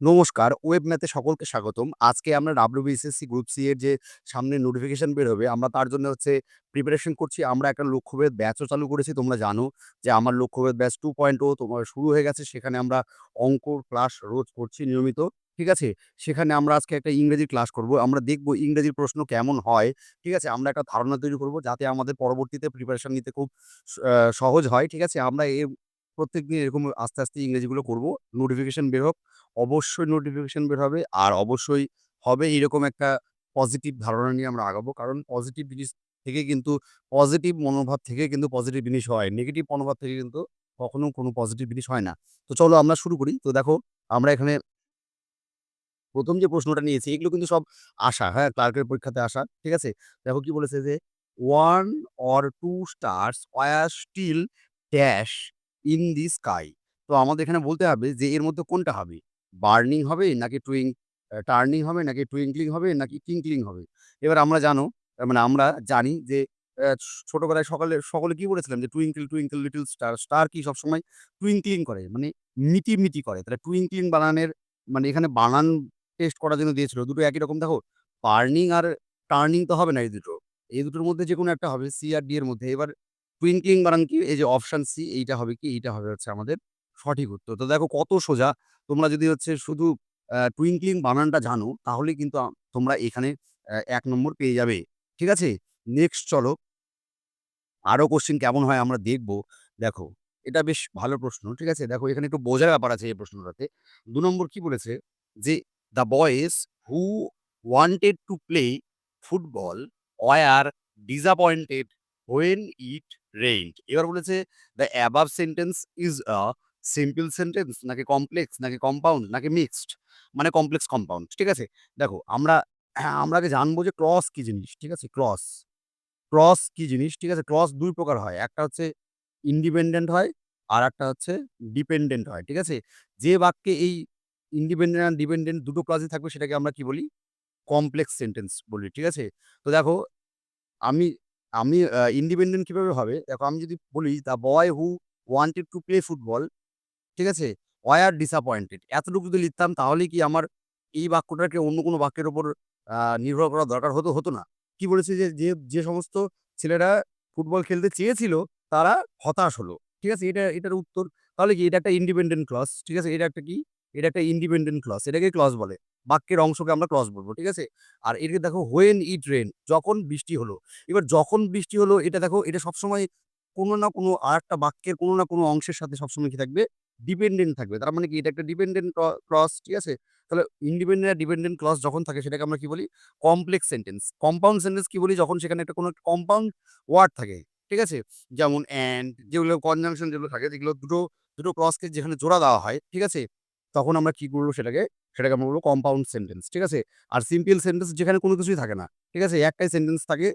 নমস্কার, ওয়েব ম্যাথে সকলকে স্বাগতম। আজকে আমরা WBCSC গ্রুপ সি এর যে সামনে নোটিফিকেশন বের হবে, আমরা তার জন্য হচ্ছে প্রিপারেশন করছি। আমরা একটা লক্ষ্যভেদ ব্যাচও চালু করেছি। তোমরা জানো যে আমার লক্ষ্যভেদ ব্যাচ 2.0 তোমার শুরু হয়ে গেছে। সেখানে আমরা অঙ্ক ক্লাস রোজ করছি নিয়মিত। ঠিক আছে? সেখানে আমরা আজকে একটা ইংরেজি ক্লাস করব। আমরা দেখব ইংরেজির প্রশ্ন কেমন হয়। ঠিক আছে? আমরা একটা ধারণা তৈরি করব যাতে আমাদের পরবর্তীতে প্রিপারেশন নিতে খুব সহজ হয়। ঠিক আছে? আমরা এ প্রত্যেকদিন এরকম আস্তে, আস্তে ইংরেজিগুলো করব। নোটিফিকেশন বের হোক। অবশ্যই নোটিফিকেশন বের হবে। আর অবশ্যই হবে এরকম একটা পজিটিভ ধারণা নিয়ে আমরা আগাবো। কারণ পজিটিভ জিনিস থেকে কিন্তু পজিটিভ মনোভাব থেকে কিন্তু পজিটিভ জিনিস হয়। নেগেটিভ মনোভাব থেকে কিন্তু কখনো কোনো পজিটিভ জিনিস হয় না। তো চলো আমরা শুরু করি। তো দেখো আমরা এখানে প্রথম যে প্রশ্নটা নিয়েছি এগুলো কিন্তু সব আসা, হ্যাঁ? ক্লার্কের পরীক্ষাতে আসা। ঠিক আছে? দেখো কি বলেছে যে, "1 or 2 stars were still dash in the sky তো আমাদের এখানে বলতে হবে যে এর মধ্যে কোনটা হবে? বার্নিং হবে নাকি টুইং টার্নিং হবে নাকি টুইঙ্কলিং হবে নাকি টিঙ্কলিং হবে? এবার আমরা জানো মানে আমরা জানি যে ছোটবেলায় সকালে সকলে কি বলেছিলাম যে, "twinkle, twinkle little star" star কি সবসময় টুইঙ্কলিং করে মানে মিটি-মিটি করে। তাহলে টুইঙ্কলিং বানানের মানে এখানে বানান টেস্ট করার জন্য দিয়েছিল। দুটো একই রকম দেখো। বার্নিং আর টার্নিং তো হবে না এই দুটো। এই দুটোর মধ্যে যে কোনো একটা হবে সি আর ডি এর মধ্যে। এবার টুইঙ্কলিং বানান কি? এই যে অপশান সি এইটা হবে কি? এইটা হবে হচ্ছে আমাদের সঠিক উত্তর। তো দেখো কত সোজা। তোমরা যদি হচ্ছে শুধু টুইঙ্কলিং বানানটা জানো তাহলে কিন্তু তোমরা এখানে এক নম্বর পেয়ে যাবে। ঠিক আছে? নেক্সট চলো। আরও কোয়েশ্চেন কেমন হয় আমরা দেখব। দেখো, এটা বেশ ভালো প্রশ্ন। ঠিক আছে? দেখো এখানে একটু বোঝার ব্যাপার আছে এই প্রশ্নটাতে। দু নম্বর কি বলেছে? যে, "the boys who wanted to play football were disappointed when it rained" এবার বলেছে, "the above sentence is a simple sentence নাকি কমপ্লেক্স নাকি কম্পাউন্ড নাকি মিক্সড?" মানে কমপ্লেক্স কম্পাউন্ড। ঠিক আছে? দেখো আমরা আমরা আগে জানব যে ক্রস কি জিনিস। ঠিক আছে? ক্রস ক্রস কি জিনিস? ঠিক আছে? ক্রস দুই প্রকার হয়। একটা হচ্ছে ইন্ডিপেন্ডেন্ট হয়, আর একটা হচ্ছে ডিপেন্ডেন্ট হয়। ঠিক আছে? যে বাক্যে এই ইন্ডিপেন্ডেন্ট আর ডিপেন্ডেন্ট দুটো ক্লাসে থাকবে সেটাকে আমরা কি বলি? কমপ্লেক্স সেন্টেন্স বলি। ঠিক আছে? তো দেখো আমি আমি ইন্ডিপেন্ডেন্ট কীভাবে হবে? দেখো আমি যদি বলি, "the boy who wanted to play football" ঠিক আছে? ওয়ার ডিসঅ্যাপয়েন্টেড এতটুকু যদি লিখতাম তাহলেই কি আমার এই বাক্যটাকে অন্য কোনো বাক্যের ওপর নির্ভর করার দরকার হতো, হতো না। কি বলেছে যে, যে, যে সমস্ত ছেলেরা ফুটবল খেলতে চেয়েছিল তারা হতাশ হলো। ঠিক আছে? এটা এটার উত্তর। তাহলে কি এটা একটা ইন্ডিপেন্ডেন্ট ক্লজ। ঠিক আছে? এটা একটা কি? এটা একটা ইন্ডিপেন্ডেন্ট ক্লজ। এটাকে ক্লজ বলে। বাক্যের অংশকে আমরা ক্রস বলব ঠিক আছে? আর এদিকে দেখো হোয়েন ইট রেন যখন বৃষ্টি হলো। এবার যখন বৃষ্টি হলো এটা দেখো এটা সবসময় কোনো না কোনো আরেকটা বাক্যের কোনো না কোনো অংশের সাথে সবসময় কি থাকবে? ডিপেন্ডেন্ট থাকবে। তার মানে কি এটা একটা ডিপেন্ডেন্ট ক ক্লজ। ঠিক আছে? তাহলে ইন্ডিপেন্ডেন্ট আর ডিপেন্ডেন্ট ক্লজ যখন থাকে সেটাকে আমরা কি বলি? Complex sentence. কম্পাউন্ড সেন্টেন্স কি বলি? যখন সেখানে একটা কোনো কম্পাউন্ড ওয়ার্ড থাকে। ঠিক আছে? যেমন অ্যান্ড যেগুলো কনজাংশন যেগুলো থাকে যেগুলো দুটো, দুটো ক্লজকে যেখানে জোড়া দেওয়া হয়। ঠিক আছে? তখন আমরা কি করব সেটাকে? সেটাকে আমরা বলব কম্পাউন্ড সেন্টেন্স। ঠিক আছে? আর সিম্পল সেন্টেন্স যেখানে কোনো কিছুই থাকে না। ঠিক আছে? একটাই সেন্টেন্স থাকে।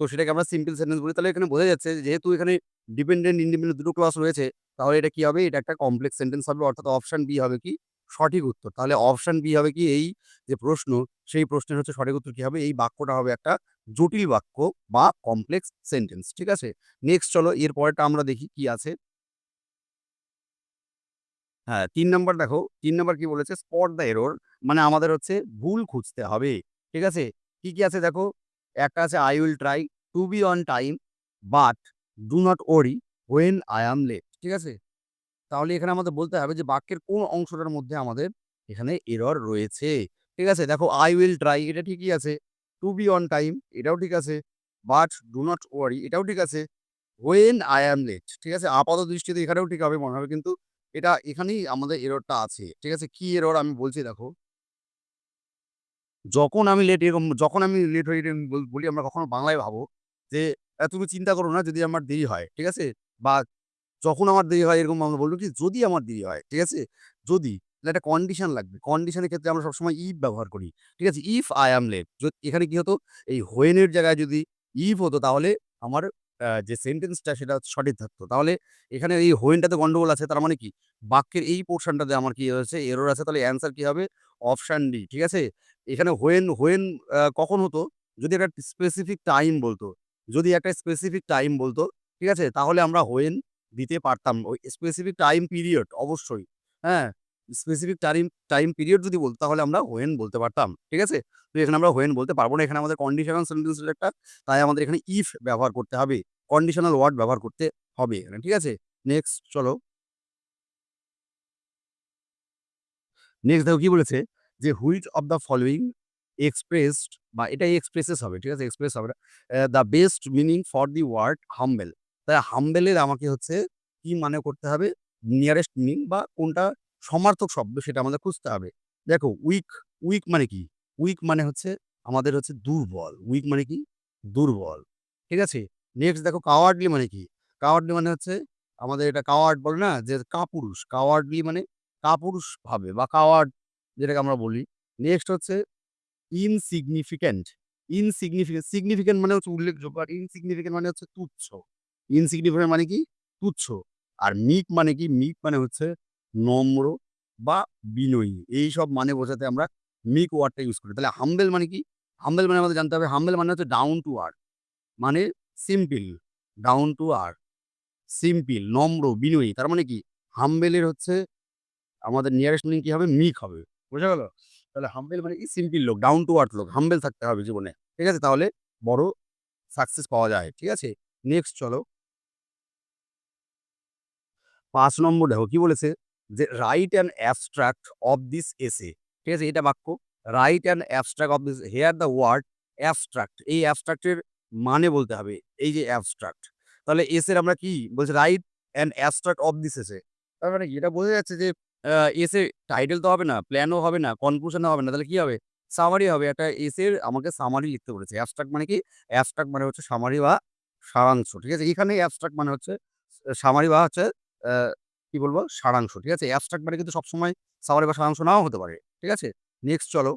তো সেটাকে আমরা সিম্পল সেন্টেন্স বলি। তাহলে এখানে বোঝা যাচ্ছে যেহেতু এখানে ডিপেন্ডেন্ট, ইন্ডিপেন্ডেন্ট দুটো ক্লজ রয়েছে তাহলে এটা কি হবে? এটা একটা কমপ্লেক্স সেন্টেন্স হবে অর্থাৎ অপশান বি হবে কি? সঠিক উত্তর। তাহলে অপশান বি হবে কি? এই যে প্রশ্ন সেই প্রশ্নের হচ্ছে সঠিক উত্তর কি হবে? এই বাক্যটা হবে একটা জটিল বাক্য বা কমপ্লেক্স সেন্টেন্স। ঠিক আছে? নেক্সট চলো এর পরেরটা আমরা দেখি কি আছে? হ্যাঁ, তিন নম্বর দেখো, তিন নাম্বার কি বলেছে? স্পট দ্য এরর মানে আমাদের হচ্ছে ভুল খুঁজতে হবে। ঠিক আছে? কি, কি আছে দেখো? একটা আছে I will try to be on time but do not worry when I am late ঠিক আছে? তাহলে এখানে আমাদের বলতে হবে যে বাক্যের কোন অংশটার মধ্যে আমাদের এখানে এরর রয়েছে। ঠিক আছে? দেখো আই উইল ট্রাই এটা ঠিকই আছে। টু বি অন টাইম এটাও ঠিক আছে। বাট ডু নট ওয়ারি এটাও ঠিক আছে। ওয়েন আই am লেট ঠিক আছে? আপাত দৃষ্টিতে এখানেও ঠিক হবে মনে হবে কিন্তু এটা এখানেই আমাদের এররটা আছে। ঠিক আছে? কি এরর আমি বলছি দেখো। যখন আমি লেট এরকম যখন আমি লেট এরকম বল আমরা কখনো বাংলায় ভাবো যে, "আ তুমি চিন্তা করো না যদি আমার দেরি হয়।" ঠিক আছে? বা যখন আমার দেরি হয় এরকম আমরা বলব কি, "যদি আমার দেরি হয়।" ঠিক আছে? যদি একটা কন্ডিশন লাগবে। কন্ডিশনের ক্ষেত্রে আমরা সবসময় ইফ ব্যবহার করি। ঠিক আছে? ইফ আই am লেট এখানে কি হতো? এই এর জায়গায় যদি ইফ হতো তাহলে আমার যে সেন্টেন্সটা সেটা সঠিক থাকতো। তাহলে এখানে এই হোয়েনটাতে গন্ডগোল আছে তার মানে কি? বাক্যের এই পোর্শনটাতে আমার কি হয়েছে? এরর আছে তাহলে অ্যান্সার কি হবে? Option D. ঠিক আছে? এখানে হোয়েন হোয়েন কখন হতো? যদি একটা স্পেসিফিক টাইম বলতো। যদি একটা স্পেসিফিক টাইম বলতো, ঠিক আছে? তাহলে আমরা হোয়েন দিতে পারতাম। ওই স্পেসিফিক টাইম পিরিয়ড অবশ্যই। হ্যাঁ? স্পেসিফিক টাইম টাইম পিরিয়ড যদি বলতো তাহলে আমরা হোয়েন বলতে পারতাম, ঠিক আছে? তো এখানে আমরা হোয়েন বলতে পারব না, এখানে আমাদের কন্ডিশনাল সেন্টেন্স একটা, তাই আমাদের এখানে ইফ ব্যবহার করতে হবে কন্ডিশনাল ওয়ার্ড ব্যবহার করতে হবে এখানে, ঠিক আছে? নেক্সট চলো। নেক্সট দেখো কি বলেছে? যে which of the following expressed বা এটাই এক্সপ্রেসেস হবে, ঠিক আছে? এক্সপ্রেস হবে the best meaning for the word humble তাই হাম্বেলের আমাকে হচ্ছে কি মানে করতে হবে? নিয়ারেস্ট মিনিং বা কোনটা সমার্থক শব্দ সেটা আমাদের খুঁজতে হবে। দেখো উইক উইক মানে কি? উইক মানে হচ্ছে আমাদের হচ্ছে দুর্বল। উইক মানে কি? দুর্বল। ঠিক আছে? নেক্সট দেখো কাওয়ার্ডলি মানে কি? কাওয়ার্ডলি মানে হচ্ছে আমাদের এটা কাওয়ার্ড বলে না? যে কাপুরুষ। কাওয়ার্ডলি মানে কাপুরুষ ভাবে বা কাওয়ার্ড যেটাকে আমরা বলি। নেক্সট হচ্ছে ইনসিগনিফিক্যান্ট ইনসিগনিফিক্যান্ট সিগনিফিক্যান্ট মানে হচ্ছে উল্লেখযোগ্য আর ইনসিগনিফিক্যান্ট মানে হচ্ছে তুচ্ছ। ইনসিগনিফিক্যান্ট মানে কি? তুচ্ছ। আর মিক মানে কি? মিক মানে হচ্ছে নম্র বা বিনয়ী। এই সব মানে বোঝাতে আমরা মিক ওয়ার্ডটা ইউজ করি। তাহলে হাম্বেল মানে কি? হাম্বেল মানে আমাদের জানতে হবে হাম্বেল মানে হচ্ছে ডাউন টু আর্থ মানে simple down to earth simple নম্র, বিনয়ী। তার মানে কি? হাম্বেলের হচ্ছে আমাদের নিয়ারেস্ট মিনিং কি হবে? মিক হবে। বোঝা গেল? তাহলে হাম্বেল মানে কি? সিম্পল লোক ডাউন টু আর্থ লোক। হাম্বেল থাকতে হবে জীবনে। ঠিক আছে? তাহলে বড় সাকসেস পাওয়া যায়। ঠিক আছে? নেক্সট চলো। পাঁচ নম্বর দেখো, কি বলেছে? যে write and abstract of this essay ঠিক আছে? এটা বাক্য write and abstract of this here the word abstract এই অ্যাবস্ট্রাক্টের মানে বলতে হবে, এই যে অ্যাবস্ট্রাক্ট তাহলে এসের আমরা কি বলছি? Write and abstract of this essay তার মানে এটা বোঝা যাচ্ছে যে এসে টাইটেল তো হবে না প্ল্যানও হবে না কনক্লুশনও হবে না, তাহলে কি হবে? সামারি হবে। একটা এসের আমাকে সামারি লিখতে বলেছে। অ্যাবস্ট্রাক্ট মানে কি? অ্যাবস্ট্রাক্ট মানে হচ্ছে সামারি বা সারাংশ, ঠিক আছে? এখানে অ্যাবস্ট্রাক্ট মানে হচ্ছে সামারি বা হচ্ছে কি বলব? সারাংশ, ঠিক আছে? অ্যাবস্ট্রাক্ট মানে কিন্তু সবসময় সামারি বা সারাংশ নাও হতে পারে, ঠিক আছে? নেক্সট চলো।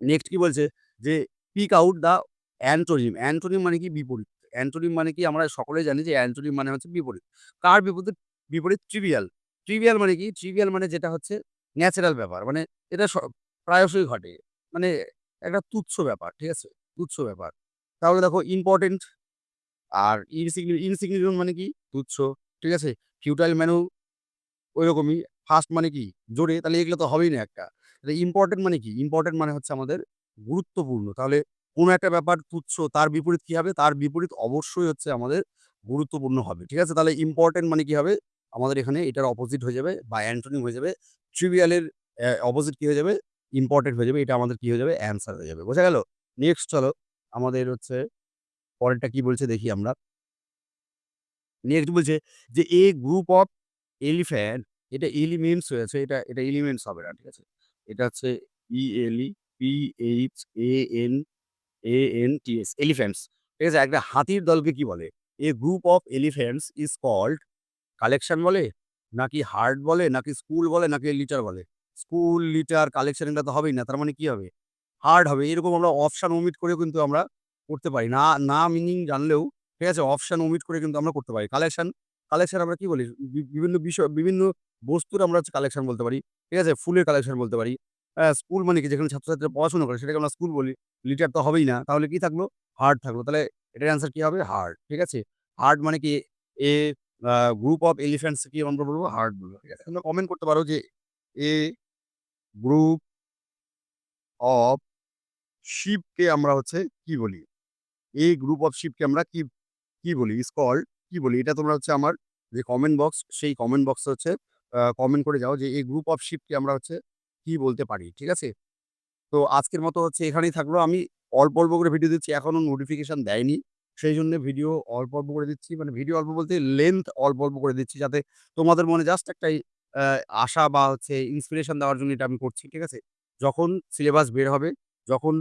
নেক্সট কি বলছে? যে pick out the antonym antonym মানে কি? বিপরীত। অ্যান্টোনিম মানে কি? আমরা সকলেই জানি যে অ্যান্টোনিম মানে হচ্ছে বিপরীত। কার বিপরীত? বিপরীত ট্রিভিয়াল ট্রিভিয়াল মানে কি? ট্রিভিয়াল মানে যেটা হচ্ছে ন্যাচারাল ব্যাপার। মানে এটা প্রায়শই ঘটে। মানে একটা তুচ্ছ ব্যাপার, ঠিক আছে? তুচ্ছ ব্যাপার। তাহলে দেখো ইম্পর্টেন্ট আর ইনসিগনিফিকেন্ট মানে কি? তুচ্ছ। ঠিক আছে? ফিউটাইল ম্যানু ওই রকমই ফার্স্ট মানে কি? জোরে? তাহলে এগুলো তো হবেই না একটা। ইম্পর্টেন্ট মানে কি? ইম্পর্টেন্ট মানে হচ্ছে আমাদের গুরুত্বপূর্ণ। তাহলে কোনো একটা ব্যাপার তুচ্ছ, তার বিপরীত কি হবে? তার বিপরীত অবশ্যই হচ্ছে আমাদের গুরুত্বপূর্ণ হবে। ঠিক আছে? তাহলে ইম্পর্টেন্ট মানে কি হবে? আমাদের এখানে এটার অপোজিট হয়ে যাবে বা অ্যান্টোনিম হয়ে যাবে। ট্রিভিয়ালের অপোজিট কি হয়ে যাবে? ইম্পর্টেন্ট হয়ে যাবে। এটা আমাদের কি হয়ে যাবে? অ্যান্সার হয়ে যাবে। বোঝা গেল? নেক্সট চলো। আমাদের হচ্ছে পরেরটা কি বলছে দেখি আমরা। নেক্সট বলছে যে, এ গ্রুপ অফ এলিফ্যান্ট এটা এলিমেন্টস হয়েছে এটা এটা এলিমেন্টস হবে না, ঠিক আছে? এটা হচ্ছে E L P H A N A N T S elephants ঠিক আছে? একটা হাতির দলকে কি বলে? A group of elephants is called collection বলে, নাকি হার্ট বলে, নাকি স্কুল বলে, নাকি লিটার বলে? স্কুল লিটার কালেকশন এটা তো হবেই না, তার মানে কি হবে? হার্ড হবে, এরকম আমরা অপশান ওমিট করেও কিন্তু আমরা করতে পারি। না না মিনিং জানলেও ঠিক আছে? অপশান ওমিট করে কিন্তু আমরা করতে পারি। কালেকশন কালেকশন আমরা কি বলি? বিভিন্ন বিষয়, বিভিন্ন বস্তুর আমরা হচ্ছে কালেকশন বলতে পারি। ঠিক আছে? ফুলের কালেকশন বলতে পারি। স্কুল মানে কি? যেখানে ছাত্রছাত্রীরা পড়াশোনা করে, সেটাকে আমরা স্কুল বলি। লিটার তো হবেই না। তাহলে কি থাকল? হার্ড থাকল। তাহলে এটার অ্যান্সার কি হবে? হার্ড ঠিক আছে? হার্ড মানে কি? এ গ্রুপ অফ এলিফ্যান্টস কি আমরা বলব? হার্ড বলব। ঠিক আছে? তোমরা কমেন্ট করতে পারো যে এ গ্রুপ অফ শিপকে আমরা হচ্ছে কি বলি? এই গ্রুপ অফ শিপকে আমরা কি কি বলি? স্কল কি বলি? এটা তোমরা হচ্ছে আমার যে কমেন্ট বক্স সেই কমেন্ট বক্স হচ্ছে কমেন্ট করে যাও যে এই গ্রুপ অফ শিপকে আমরা হচ্ছে কি বলতে পারি, ঠিক আছে? তো আজকের মতো হচ্ছে এখানেই থাকল। আমি অল্প অল্প করে ভিডিও দিচ্ছি এখনও নোটিফিকেশন দেয়নি। সেই জন্য ভিডিও অল্প অল্প করে দিচ্ছি। মানে ভিডিও অল্প বলতে লেন্থ অল্প অল্প করে দিচ্ছি যাতে তোমাদের মনে জাস্ট একটাই আশা বা হচ্ছে ইন্সপিরেশন দেওয়ার জন্য এটা আমি করছি, ঠিক আছে? যখন সিলেবাস বের হবে, যখন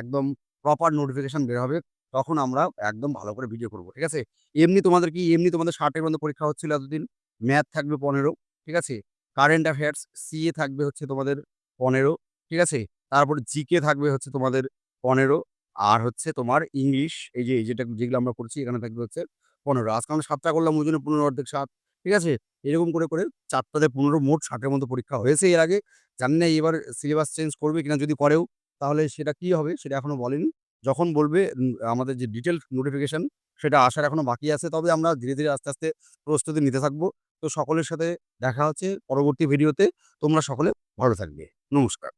একদম প্রপার নোটিফিকেশন বের হবে তখন আমরা একদম ভালো করে ভিডিও করব, ঠিক আছে? এমনি তোমাদের কি, এমনি তোমাদের ষাটের মধ্যে পরীক্ষা হচ্ছিল এতদিন। ম্যাথ থাকবে পনেরো, ঠিক আছে? কারেন্ট অ্যাফেয়ার্স সিএ থাকবে হচ্ছে তোমাদের পনেরো, ঠিক আছে? তারপর জিকে থাকবে হচ্ছে তোমাদের পনেরো, আর হচ্ছে তোমার ইংলিশ এই যে যেটা যেগুলো আমরা করছি, এখানে থাকবে হচ্ছে পনেরো। আজকে আমরা সাতটা করলাম, ওই জন্য পনেরো অর্ধেক সাত, ঠিক আছে? এরকম করে করে চারটাতে পনেরো মোট ষাটের মতো পরীক্ষা হয়েছে এর আগে। জানি না এবার সিলেবাস চেঞ্জ করবে কিনা যদি করেও, তাহলে সেটা কি হবে সেটা এখনও বলেনি। যখন বলবে আমাদের যে ডিটেল নোটিফিকেশন সেটা আসার এখনও বাকি আছে তবে আমরা ধীরে ধীরে আস্তে আস্তে প্রস্তুতি নিতে থাকব তো সকলের সাথে দেখা হচ্ছে পরবর্তী ভিডিওতে। তোমরা সকলে ভালো থাকবে। নমস্কার।